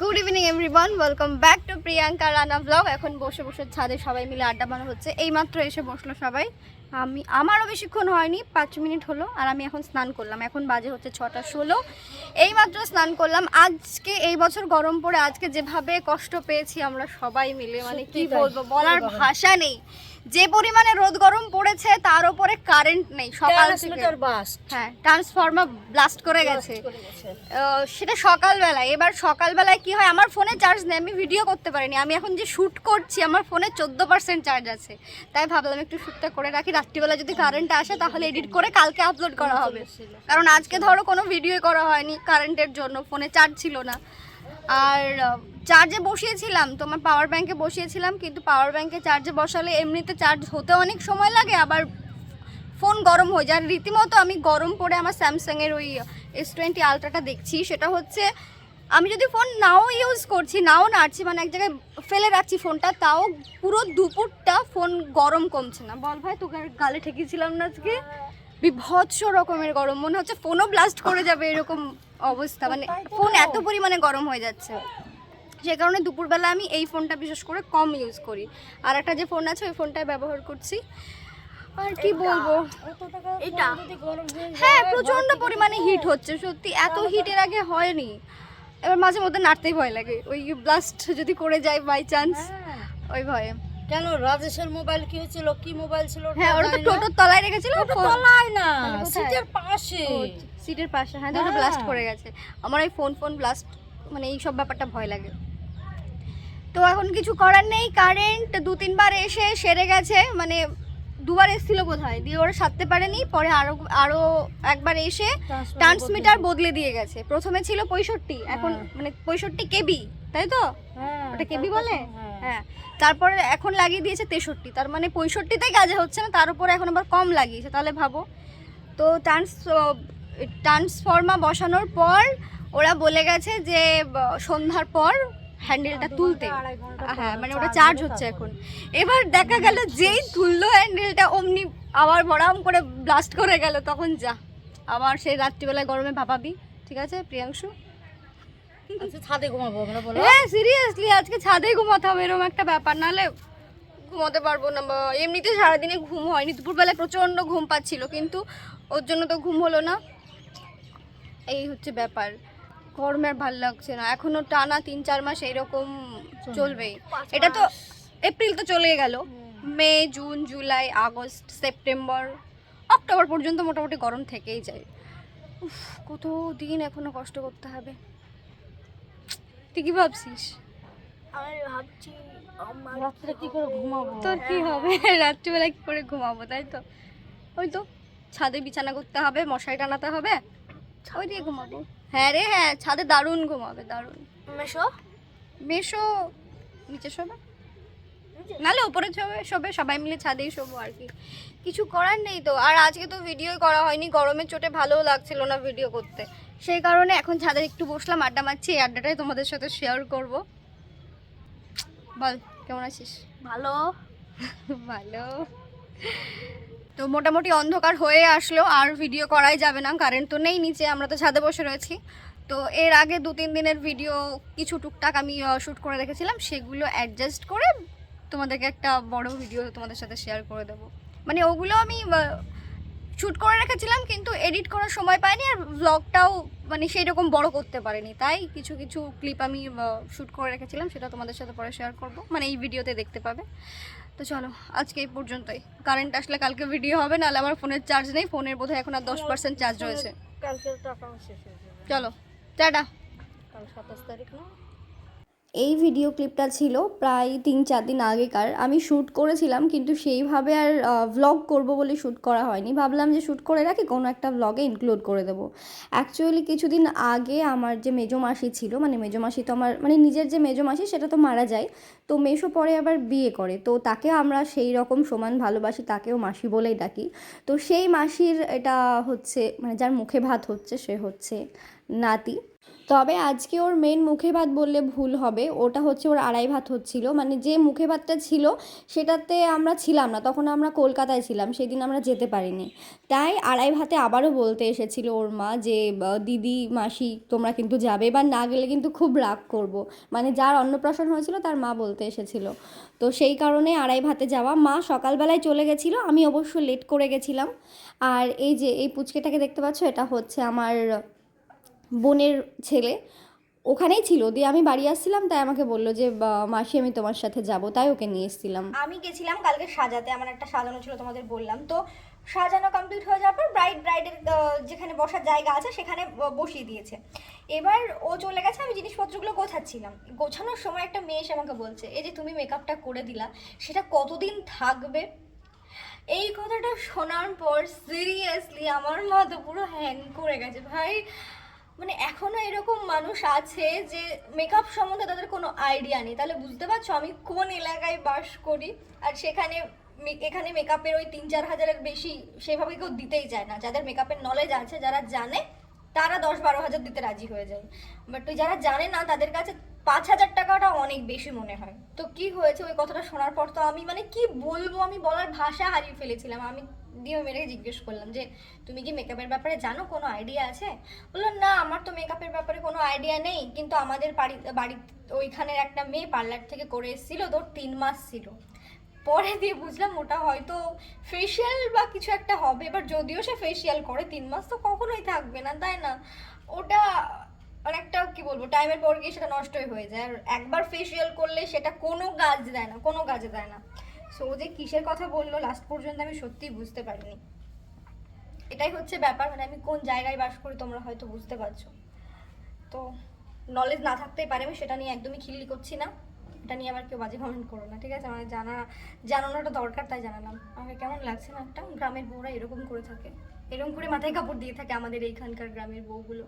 Good evening everyone welcome back to Priyanka Rana blog এখন বসে বসে ছাদে সবাই মিলে আড্ডা মারা হচ্ছে। এইমাত্র এসে বসল সবাই। আমি আমারও বেশিক্ষণ হয়নি পাঁচ মিনিট হলো আর আমি এখন স্নান করলাম। এখন বাজে হচ্ছে ছটা ষোলো। এইমাত্র স্নান করলাম। আজকে এই বছর গরম পড়ে আজকে যেভাবে কষ্ট পেয়েছি আমরা সবাই মিলে মানে কি বলব বলার ভাষা নেই। যে পরিমাণে রোদ গরম পড়েছে তার উপরে কারেন্ট নেই। সকাল থেকে। হ্যাঁ ট্রান্সফর্মার ব্লাস্ট করে গেছে। সেটা সকালবেলায়। এবার সকালবেলায় কি হয় আমার ফোনে চার্জ নেই আমি ভিডিও করতে পারিনি। আমি এখন যে শ্যুট করছি আমার ফোনে চোদ্দ পার্সেন্ট চার্জ আছে। তাই ভাবলাম একটু শ্যুটটা করে রাখি। রাত্রিবেলা যদি কারেন্ট আসে তাহলে এডিট করে কালকে আপলোড করা হবে। কারণ আজকে ধরো কোনো ভিডিও করা হয়নি কারেন্টের জন্য। ফোনে চার্জ ছিল না। আর চার্জে বসিয়েছিলাম তোমার পাওয়ার ব্যাংকে বসিয়েছিলাম কিন্তু পাওয়ার ব্যাংকে চার্জে বসালে এমনিতে চার্জ হতে অনেক সময় লাগে আবার ফোন গরম হয়ে যায়। আর রীতিমতো আমি গরম পড়ে আমার স্যামসাংয়ের ওই এস টোয়েন্টি আলট্রাটা দেখছি সেটা হচ্ছে আমি যদি ফোন নাও ইউজ করছি নাও নাড়ছি মানে এক জায়গায় ফেলে রাখছি ফোনটা তাও পুরো দুপুরটা ফোন গরম কমছে না। বল ভাই তোকে গালে ঠেকিয়েছিলাম না আজকে? বিভৎস রকমের গরম মনে হচ্ছে ফোনও ব্লাস্ট করে যাবে এরকম অবস্থা মানে ফোন এত পরিমাণে গরম হয়ে যাচ্ছে। সে কারণে দুপুরবেলা আমি এই ফোনটা বিশেষ করে কম ইউজ করি। আর একটা যে ফোন আছে ওই ফোনটাই ব্যবহার করছি। আর কি বলব? এটা হ্যাঁ প্রচণ্ড পরিমাণে হিট হচ্ছে সত্যি। এত হিট এর আগে হয়নি। এবার মাঝে মধ্যে নাড়তেই ভয় লাগে। ওই ব্লাস্ট যদি করে যায় বাই চান্স ওই ভয়ে। কেন রাজেশের মোবাইল কি হয়েছিল? কি মোবাইল ছিল হ্যাঁ ওটা তো টোটোর তলায় রেখেছিল তলায় না সিটের পাশে। সিটের পাশে। হ্যাঁ ওটা হ্যাঁ। ব্লাস্ট করে গেছে। আমার ওই ফোন ফোন ব্লাস্ট মানে এই সব ব্যাপারটা ভয় লাগে। তো এখন কিছু করার নেই কারেন্ট দু তিনবার এসে সেরে গেছে মানে দুবার এসেছিল বোধ হয় দিয়ে ওরা সারতে পারেনি পরে আরও আরও একবার এসে ট্রান্সমিটার বদলে দিয়ে গেছে। প্রথমে ছিল পঁয়ষট্টি এখন হ্যাঁ। মানে পঁয়ষট্টি কেবি তাই তো? হ্যাঁ, ওটা কেবি বলে? হ্যাঁ। হ্যাঁ তারপরে এখন লাগিয়ে দিয়েছে তেষট্টি তার মানে পঁয়ষট্টিতেই কাজে হচ্ছে না তার উপরে এখন আবার কম লাগিয়েছে তাহলে ভাবো। তো ট্রান্স ট্রান্সফর্মা বসানোর পর ওরা বলে গেছে যে সন্ধ্যার পর হ্যান্ডেলটা তুলতে। হ্যাঁ মানে ওটা চার্জ হচ্ছে এখন। এবার দেখা গেল যেই তুললো হ্যান্ডেলটা অমনি আবার বড়াম করে ব্লাস্ট করে গেল তখন যা আবার সেই রাত্রিবেলায় গরমে ভাপাবি ঠিক আছে প্রিয়াংশু? ছাদে ঘুমাবো আমরা বলো। হ্যাঁ সিরিয়াসলি আজকে ছাদে ঘুমাতে হবে এরকম একটা ব্যাপার নাহলে ঘুমাতে পারব না বা এমনিতে সারাদিনে ঘুম হয়নি দুপুরবেলায় প্রচণ্ড ঘুম পাচ্ছিল কিন্তু ওর জন্য তো ঘুম হলো না। এই হচ্ছে ব্যাপার। গরমে আর ভালো লাগছে না এখনও টানা তিন চার মাস এইরকম চলবেই। এটা তো এপ্রিল তো চলে গেল। May June July August September October পর্যন্ত মোটামুটি গরম থেকেই যায়। উফ, কত দিন এখনও কষ্ট করতে হবে। তুই কি ভাবছিস? আমি ভাবছি রাত্রে কি করে ঘুমাবো? তোর কি হবে? রাত্রিবেলা কি করে ঘুমাবো তাই তো? ওই তো ছাদে বিছানা করতে হবে মশারি টানাতে হবে ওই দিয়ে ঘুমাবো। হ্যাঁ রে হ্যাঁ ছাদে দারুণ ঘুমাবে দারুণ। মেশো? মেশো নিচে শোবে নাহলে উপরে শোবে শোবে সবাই মিলে ছাদেই শোবো আর কি। কিছু করার নেই তো। আর আজকে তো ভিডিও করা হয়নি। গরমের চোটে ভালোও লাগছিল না ভিডিও করতে। সেই কারণে এখন ছাদে একটু বসলাম আড্ডা মারছি। এই আড্ডাটাই তোমাদের সাথে শেয়ার করব। বল কেমন আছিস? ভালো। ভালো। তো মোটামুটি অন্ধকার হয়ে আসলো। আর ভিডিও করাই যাবে না। কারেন্ট তো নেই নিচে আমরা তো ছাদে বসে রয়েছি। তো এর আগে দু তিন দিনের ভিডিও কিছু টুকটাক আমি শ্যুট করে রেখেছিলাম সেগুলো অ্যাডজাস্ট করে তোমাদেরকে একটা বড় ভিডিও তোমাদের সাথে শেয়ার করে দেবো। মানে ওগুলো আমি শ্যুট করে রেখেছিলাম কিন্তু এডিট করার সময় পাইনি আর ব্লগটাও মানে সেই রকম বড় করতে পারিনি। তাই কিছু কিছু ক্লিপ আমি শ্যুট করে রেখেছিলাম সেটা তোমাদের সাথে পরে শেয়ার করব। মানে এই ভিডিওতে দেখতে পাবে। তো চলো আজকে এই পর্যন্তই। কারেন্ট আসলে কালকে ভিডিও হবে নাহলে আমার ফোনের চার্জ নেই। ফোনের বোধহয় এখন আর দশ পার্সেন্ট চার্জ রয়েছে। চলো টাটা। কাল সাতাশ তারিখ না? এই ভিডিও ক্লিপটা ছিল প্রায় তিন, চার দিন আগেকার। আমি শ্যুট করেছিলাম, কিন্তু সেইভাবে আর ভ্লগ করব বলে শ্যুট করা হয়নি। ভাবলাম যে শ্যুট করে রাখি, কোনো একটা ভ্লগে ইনক্লুড করে দেবো। অ্যাকচুয়ালি কিছুদিন আগে আমার যে মেজো মাসি ছিল মানে মেজো মাসি তো আমার মানে নিজের যে মেজো মাসি, সেটা তো মারা যায়। তো মেশো পরে আবার বিয়ে করে। তো তাকে আমরা সেই রকম সমান ভালোবাসি, তাকেও মাসি বলেই ডাকি। তো সেই মাসির এটা হচ্ছে মানে যার মুখে ভাত হচ্ছে, সে হচ্ছে নাতি। তবে আজকে ওর মেন মুখে ভাত বললে ভুল হবে, ওটা হচ্ছে ওর আড়াই ভাত হচ্ছিল। মানে যে মুখে ভাতটা ছিল, সেটাতে আমরা ছিলাম না, তখন আমরা কলকাতায় ছিলাম, সেদিন আমরা যেতে পারিনি। তাই আড়াই ভাতে আবারও বলতে এসেছিল ওর মা যে দিদি, মাসি, তোমরা কিন্তু যাবে। বা না গেলে কিন্তু খুব রাগ করব। মানে যার অন্নপ্রাশন হয়েছিল, তার মা বলতে এসেছিল। তো সেই কারণে আড়াই ভাতে যাওয়া। মা সকালবেলায় চলে গেছিল, আমি অবশ্য লেট করে গেছিলাম। আর এই যে, এই পুচকেটাকে দেখতে পাচ্ছ, এটা হচ্ছে আমার বোনের ছেলে ওখানেই ছিল। দিয়ে আমি বাড়ি আসছিলাম, তাই আমাকে বলল যে মাসি, আমি তোমার সাথে যাব। তাই ওকে নিয়ে এসেছিলাম। আমি গেছিলাম কালকে সাজাতে, আমার একটা সাজানো ছিল তোমাদের বললাম। তো সাজানো কমপ্লিট হয়ে যাওয়ার পর ব্রাইড ব্রাইডের যেখানে বসার জায়গা আছে, সেখানে বসিয়ে দিয়েছে। এবার ও চলে গেছে, আমি জিনিসপত্রগুলো গোছাচ্ছিলাম। গোছানোর সময় একটা মেয়ে এসে আমাকে বলছে, এই যে তুমি মেকআপটা করে দিলা, সেটা কতদিন থাকবে? এই কথাটা শোনার পর সিরিয়াসলি আমার মাথা পুরো হ্যাং করে গেছে। ভাই মানে এখনও এরকম মানুষ আছে যে মেকআপ সম্বন্ধে তাদের কোনো আইডিয়া নেই। তাহলে বুঝতে পারছ আমি কোন এলাকায় বাস করি? আর সেখানে এখানে মেকআপের ওই তিন চার হাজারের বেশি সেভাবে কেউ দিতেই চায় না। যাদের মেকআপের নলেজ আছে, যারা জানে, তারা দশ বারো হাজার দিতে রাজি হয়ে যায়। বাট যারা জানে না, তাদের কাছে পাঁচ হাজার টাকাটা অনেক বেশি মনে হয়। তো কি হয়েছে ওই কথাটা শোনার পর তো আমি মানে কি বলব, আমি বলার ভাষা হারিয়ে ফেলেছিলাম। আমি দিয়ে মেয়েটাকে জিজ্ঞেস করলাম যে, তুমি কি মেকআপের ব্যাপারে জানো কোনো আইডিয়া আছে? বলল, না, আমার তো মেকআপের ব্যাপারে কোনো আইডিয়া নেই। কিন্তু আমাদের বাড়ি বাড়ি ওইখানের একটা মেয়ে পার্লার থেকে করে এসেছিল তোর তিন মাস ছিল। পরে দিয়ে বুঝলাম ওটা হয়তো ফেসিয়াল বা কিছু একটা হবে। এবার যদিও সে ফেসিয়াল করে, তিন মাস তো কখনোই থাকবে না, তাই না? ওটা অনেকটা কি বলব টাইমের পর গিয়ে সেটা নষ্টই হয়ে যায়। আর একবার ফেসিয়াল করলে সেটা কোনো কাজ দেয় না, কোনো কাজে দেয় না। সো যে কিসের কথা বলল লাস্ট পর্যন্ত আমি সত্যিই বুঝতে পারিনি। এটাই হচ্ছে ব্যাপার মানে আমি কোন জায়গায় বাস করি তোমরা হয়তো বুঝতে পারছ। তো নলেজ না থাকতেই পারে, আমি সেটা নিয়ে একদমই খিল্লি করছি না। এটা নিয়ে আবার কেউ বাজে কমেন্ট করো না, ঠিক আছে? আমার জানা, জানানোটা দরকার, তাই জানালাম। আমাকে কেমন লাগছে না একটা? গ্রামের বউরা এরকম করে থাকে। এরকম করে মাথায় কাপড় দিয়ে থাকে আমাদের এইখানকার গ্রামের বউগুলো।